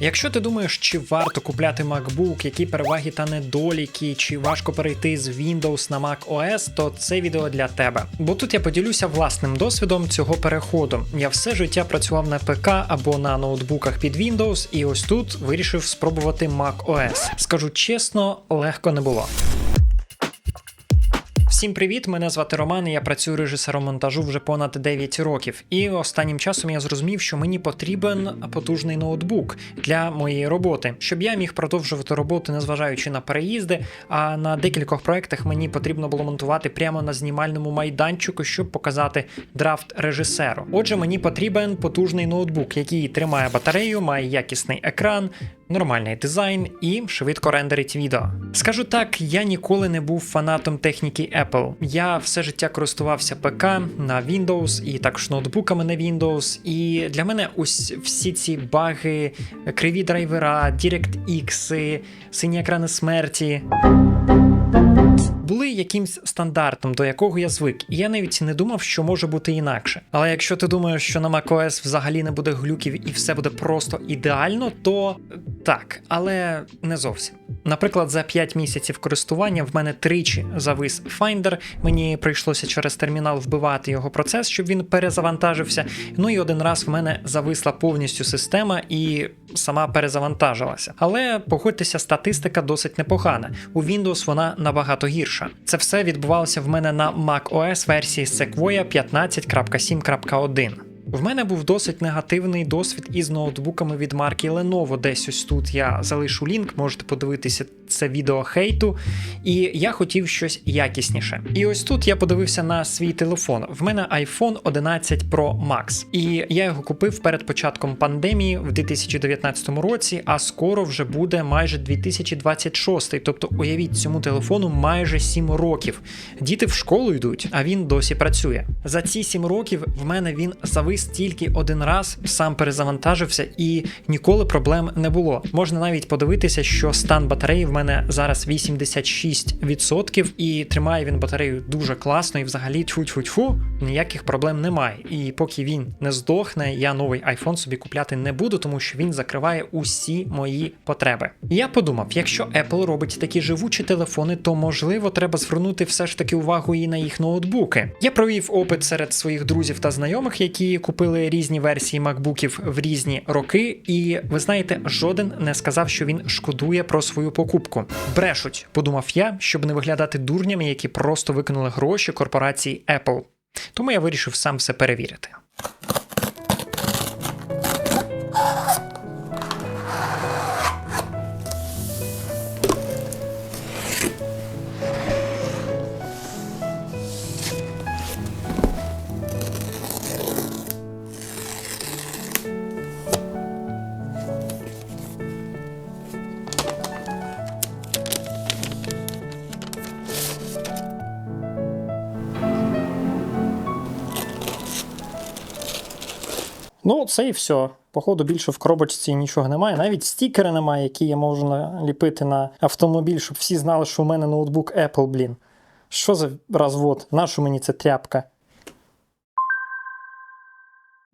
Якщо ти думаєш, чи варто купляти MacBook, які переваги та недоліки, чи важко перейти з Windows на Mac OS, то це відео для тебе. Бо тут я поділюся власним досвідом цього переходу. Я все життя працював на ПК або на ноутбуках під Windows, і ось тут вирішив спробувати Mac OS. Скажу чесно, легко не було. Всім привіт! Мене звати Роман. і Я працюю режисером монтажу вже понад 9 років. І останнім часом я зрозумів, що мені потрібен потужний ноутбук для моєї роботи, щоб я міг продовжувати роботу, незважаючи на переїзди. А на декількох проектах мені потрібно було монтувати прямо на знімальному майданчику, щоб показати драфт режисеру. Отже, мені потрібен потужний ноутбук, який тримає батарею, має якісний екран. Нормальний дизайн і швидко рендерить відео. Скажу так, я ніколи не був фанатом техніки Apple. Я все життя користувався ПК на Windows і також ноутбуками на Windows. І для мене ось всі ці баги, криві драйвера, DirectX, сині екрани смерті. Були якимсь стандартом, до якого я звик, і я навіть не думав, що може бути інакше. Але якщо ти думаєш, що на macOS взагалі не буде глюків і все буде просто ідеально, то так, але не зовсім. Наприклад, за 5 місяців користування в мене тричі завис Finder, мені прийшлося через термінал вбивати його процес, щоб він перезавантажився. Ну і один раз в мене зависла повністю система і сама перезавантажилася. Але погодьтеся, статистика досить непогана. У Windows вона набагато гірша. Це все відбувалося в мене на macOS версії Sequoia 15.7.1. В мене був досить негативний досвід із ноутбуками від марки Lenovo. Десь ось тут я залишу лінк, можете подивитися це відео хейту. І я хотів щось якісніше. І ось тут я подивився на свій телефон. В мене iPhone 11 Pro Max. І я його купив перед початком пандемії в 2019 році, а скоро вже буде майже 2026. Тобто, уявіть цьому телефону майже 7 років. Діти в школу йдуть, а він досі працює. За ці 7 років в мене він завис тільки один раз, сам перезавантажився і ніколи проблем не було. Можна навіть подивитися, що стан батареї в мене зараз 86%, і тримає він батарею дуже класно, і взагалі тьфу-тьфу-тьфу, ніяких проблем немає. І поки він не здохне, я новий iPhone собі купляти не буду, тому що він закриває усі мої потреби. Я подумав, якщо Apple робить такі живучі телефони, то можливо треба звернути все ж таки увагу і на їх ноутбуки. Я провів опит серед своїх друзів та знайомих, які купили різні версії макбуків в різні роки, і ви знаєте, жоден не сказав, що він шкодує про свою покупку. Брешуть, подумав я, щоб не виглядати дурнями, які просто викинули гроші корпорації Apple. Тому я вирішив сам все перевірити. Ну, це і все. Походу, більше в коробочці нічого немає. Навіть стікери немає, які я можу наліпити на автомобіль, щоб всі знали, що у мене ноутбук Apple, блін. Що за розвод? Нащо мені ця тряпка?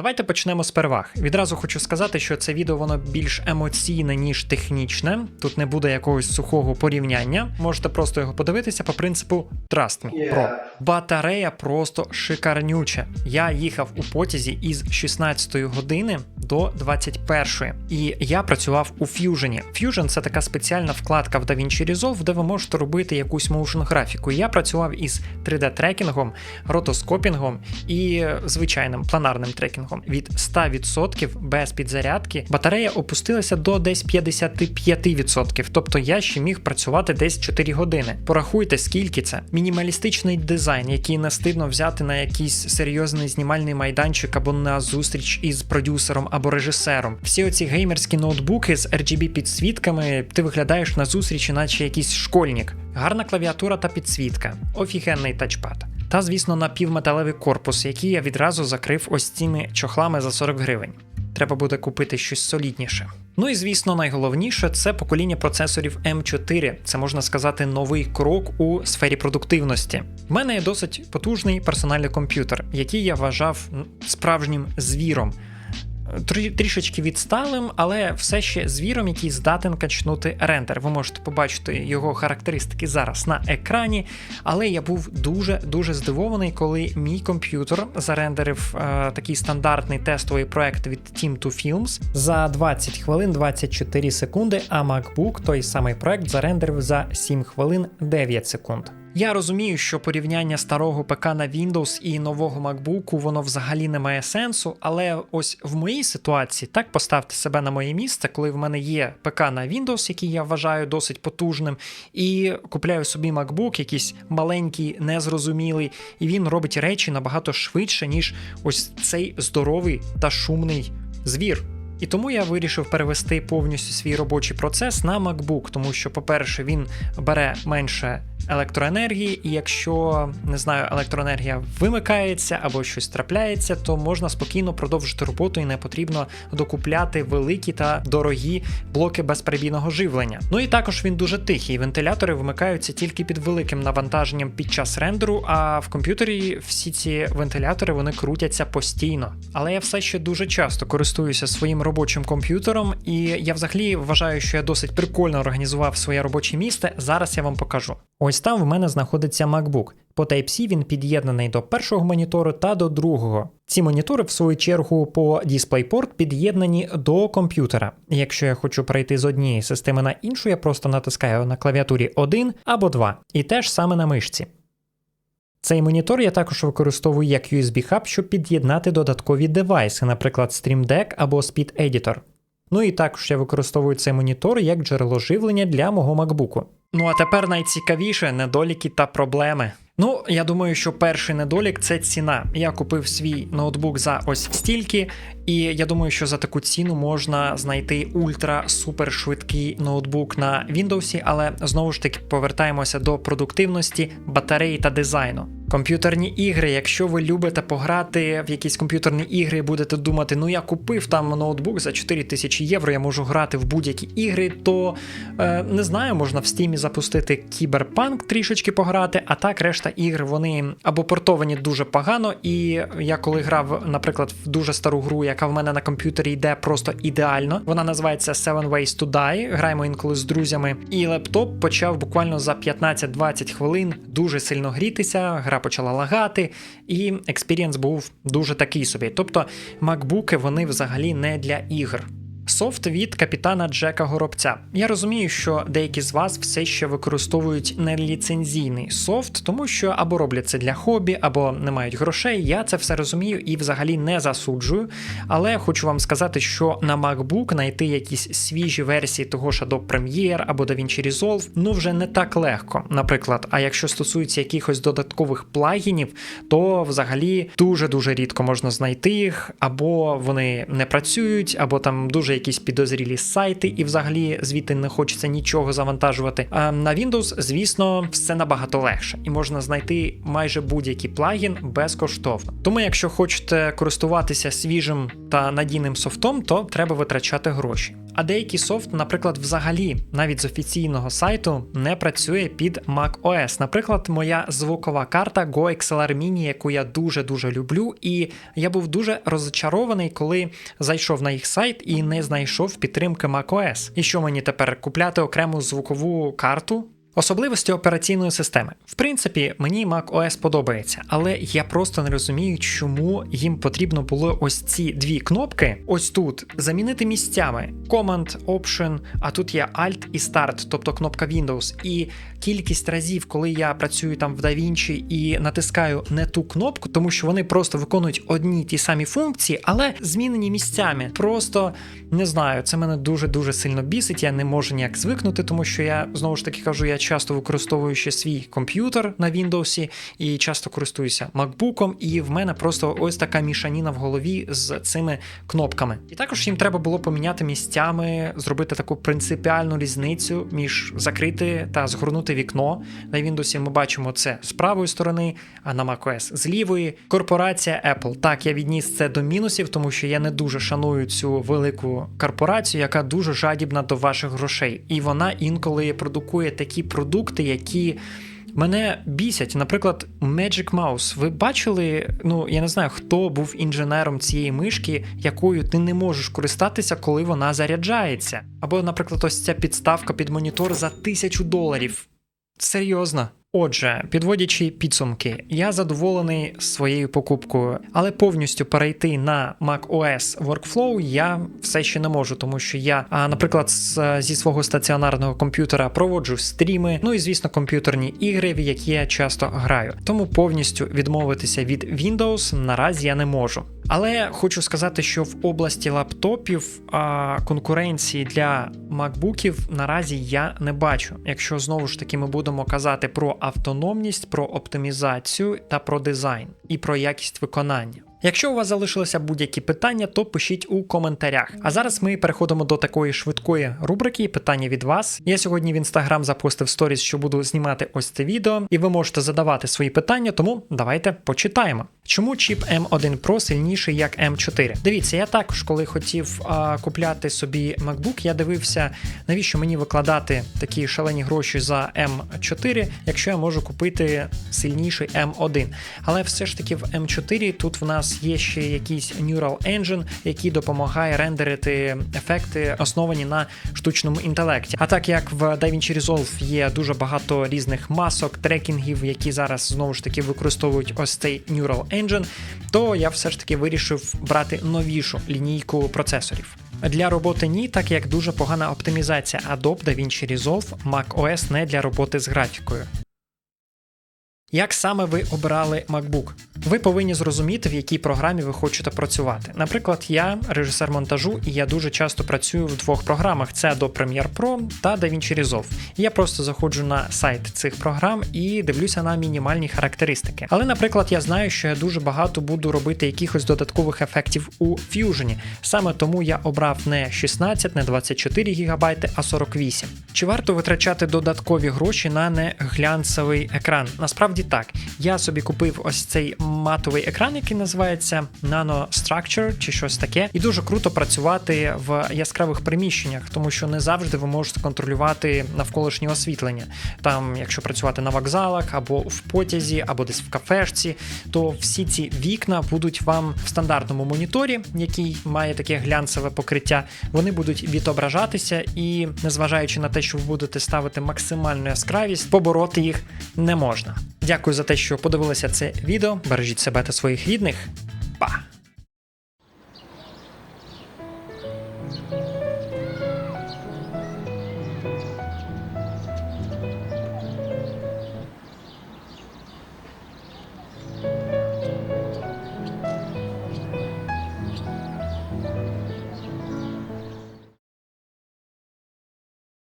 Давайте почнемо з переваг. Відразу хочу сказати, що це відео воно більш емоційне, ніж технічне. Тут не буде якогось сухого порівняння. Можете просто його подивитися по принципу Trust me, Pro. Батарея просто шикарнюча. Я їхав у потязі із 16 години до 21. І я працював у Fusion. Fusion це така спеціальна вкладка в DaVinci Resolve, де ви можете робити якусь моушн графіку. Я працював із 3D-трекінгом, ротоскопінгом і звичайним планарним трекінгом. Від 100% без підзарядки батарея опустилася до десь 55%. Тобто я ще міг працювати десь 4 години. Порахуйте, скільки це. Мінімалістичний дизайн, який не стидно взяти на якийсь серйозний знімальний майданчик або на зустріч із продюсером або режисером. Всі оці геймерські ноутбуки з RGB підсвітками, ти виглядаєш на зустрічі, наче якийсь школьник. Гарна клавіатура та підсвітка, офігенний тачпад. Та, звісно, напівметалевий корпус, який я відразу закрив ось цими чохлами за 40 гривень. Треба буде купити щось солідніше. Ну і звісно, найголовніше це покоління процесорів М4, Це можна сказати новий крок у сфері продуктивності. В мене є досить потужний персональний комп'ютер, який я вважав справжнім звіром. Трі- трішечки відсталим, але все ще звіром, який здатен качнути рендер. Ви можете побачити його характеристики зараз на екрані. Але я був дуже дуже здивований, коли мій комп'ютер зарендерив е, такий стандартний тестовий проект від Team 2 Films за 20 хвилин 24 секунди. А MacBook той самий проект зарендерив за 7 хвилин 9 секунд. Я розумію, що порівняння старого ПК на Windows і нового MacBook воно взагалі не має сенсу, але ось в моїй ситуації так поставте себе на моє місце, коли в мене є ПК на Windows, який я вважаю досить потужним, і купляю собі MacBook, якийсь маленький, незрозумілий, і він робить речі набагато швидше, ніж ось цей здоровий та шумний звір. І тому я вирішив перевести повністю свій робочий процес на MacBook, тому що, по-перше, він бере менше електроенергії, і якщо не знаю, електроенергія вимикається або щось трапляється, то можна спокійно продовжити роботу і не потрібно докупляти великі та дорогі блоки безперебійного живлення. Ну і також він дуже тихий. Вентилятори вимикаються тільки під великим навантаженням під час рендеру, а в комп'ютері всі ці вентилятори вони крутяться постійно. Але я все ще дуже часто користуюся своїм робочим комп'ютером, і я взагалі вважаю, що я досить прикольно організував своє робоче місце. Зараз я вам покажу. Ось там в мене знаходиться MacBook. По Type-C він під'єднаний до першого монітору та до другого. Ці монітори, в свою чергу, по DisplayPort під'єднані до комп'ютера. Якщо я хочу перейти з однієї системи на іншу, я просто натискаю на клавіатурі 1 або 2, і теж саме на мишці. Цей монітор я також використовую як USB-хаб, щоб під'єднати додаткові девайси, наприклад, Stream Deck або Speed Editor. Ну і також я використовую цей монітор як джерело живлення для мого MacBook. Ну а тепер найцікавіше недоліки та проблеми. Ну, я думаю, що перший недолік це ціна. Я купив свій ноутбук за ось стільки, і я думаю, що за таку ціну можна знайти ультра супер швидкий ноутбук на Windows, але знову ж таки повертаємося до продуктивності, батареї та дизайну. Комп'ютерні ігри, якщо ви любите пограти в якісь комп'ютерні ігри і будете думати, ну я купив там ноутбук за 4000 євро, я можу грати в будь-які ігри, то е, не знаю, можна в стімі запустити кіберпанк трішечки пограти, а так решта ігр вони або портовані дуже погано. І я коли грав, наприклад, в дуже стару гру, яка в мене на комп'ютері йде просто ідеально. Вона називається Seven Ways to Die. Граємо інколи з друзями. І лептоп почав буквально за 15-20 хвилин дуже сильно грітися. Гра почала лагати, і експірієнс був дуже такий собі. Тобто, макбуки вони взагалі не для ігр. Софт від капітана Джека Горобця. Я розумію, що деякі з вас все ще використовують неліцензійний софт, тому що або роблять це для хобі, або не мають грошей. Я це все розумію і взагалі не засуджую. Але хочу вам сказати, що на MacBook знайти якісь свіжі версії того ж Adobe Premiere або DaVinci Resolve ну вже не так легко. Наприклад, а якщо стосується якихось додаткових плагінів, то взагалі дуже-дуже рідко можна знайти їх, або вони не працюють, або там дуже якісь підозрілі сайти, і взагалі звідти не хочеться нічого завантажувати. А на Windows, звісно, все набагато легше, і можна знайти майже будь-який плагін безкоштовно. Тому, якщо хочете користуватися свіжим та надійним софтом, то треба витрачати гроші. А деякий софт, наприклад, взагалі навіть з офіційного сайту не працює під macOS. Наприклад, моя звукова карта GoXLR Mini, яку я дуже дуже люблю, і я був дуже розчарований, коли зайшов на їх сайт і не знайшов підтримки macOS. І що мені тепер купляти окрему звукову карту? Особливості операційної системи. В принципі, мені macOS подобається, але я просто не розумію, чому їм потрібно було ось ці дві кнопки, ось тут, замінити місцями Command, Option, а тут є Alt і Start, тобто кнопка Windows. І кількість разів, коли я працюю там в DaVinci і натискаю не ту кнопку, тому що вони просто виконують одні ті самі функції, але змінені місцями. Просто не знаю, це мене дуже-дуже сильно бісить. Я не можу ніяк звикнути, тому що я знову ж таки кажу, я часто використовую ще свій комп'ютер на Windows і часто користуюся MacBook, і в мене просто ось така мішаніна в голові з цими кнопками. І також їм треба було поміняти місцями, зробити таку принципіальну різницю між закрити та згорнути вікно. На Windows ми бачимо це з правої сторони, а на macOS з лівої. Корпорація Apple. Так, я відніс це до мінусів, тому що я не дуже шаную цю велику корпорацію, яка дуже жадібна до ваших грошей. І вона інколи продукує такі продукти, які Мене бісять, наприклад, Magic Mouse. Ви бачили, ну я не знаю, хто був інженером цієї мишки, якою ти не можеш користатися, коли вона заряджається. Або, наприклад, ось ця підставка під монітор за тисячу доларів. Серйозно. Отже, підводячи підсумки, я задоволений своєю покупкою, але повністю перейти на macOS Workflow я все ще не можу, тому що я, наприклад, зі свого стаціонарного комп'ютера проводжу стріми, ну і звісно, комп'ютерні ігри, в які я часто граю. Тому повністю відмовитися від Windows наразі я не можу. Але хочу сказати, що в області лаптопів а, конкуренції для макбуків наразі я не бачу. Якщо знову ж таки ми будемо казати про автономність, про оптимізацію та про дизайн і про якість виконання. Якщо у вас залишилися будь-які питання, то пишіть у коментарях. А зараз ми переходимо до такої швидкої рубрики питання від вас. Я сьогодні в інстаграм запустив сторіс, що буду знімати ось це відео, і ви можете задавати свої питання, тому давайте почитаємо. Чому чіп M1 Pro сильніший як M4? Дивіться, я також, коли хотів а, купляти собі MacBook, я дивився, навіщо мені викладати такі шалені гроші за M4, якщо я можу купити сильніший M1. Але все ж таки в M4 тут в нас є ще якийсь Neural Engine, який допомагає рендерити ефекти, основані на штучному інтелекті. А так як в DaVinci Resolve є дуже багато різних масок, трекінгів, які зараз знову ж таки використовують ось цей Neural Engine, то я все ж таки вирішив брати новішу лінійку процесорів. Для роботи ні, так як дуже погана оптимізація Adobe DaVinci Resolve macOS не для роботи з графікою. Як саме ви обирали MacBook? Ви повинні зрозуміти, в якій програмі ви хочете працювати. Наприклад, я режисер монтажу, і я дуже часто працюю в двох програмах: це Adobe Premiere Pro та DaVinci Resolve. Я просто заходжу на сайт цих програм і дивлюся на мінімальні характеристики. Але, наприклад, я знаю, що я дуже багато буду робити якихось додаткових ефектів у Fusion. Саме тому я обрав не 16, не 24 ГБ, а 48. Чи варто витрачати додаткові гроші на неглянцевий екран? Насправді так. Я собі купив ось цей матовий екран, який називається Nano Structure чи щось таке, і дуже круто працювати в яскравих приміщеннях, тому що не завжди ви можете контролювати навколишнє освітлення. Там, якщо працювати на вокзалах або в потязі, або десь в кафешці, то всі ці вікна будуть вам в стандартному моніторі, який має таке глянцеве покриття, вони будуть відображатися, і незважаючи на те, що ви будете ставити максимальну яскравість, побороти їх не можна. Дякую за те, що подивилися це відео. Бережіть себе та своїх рідних. Па!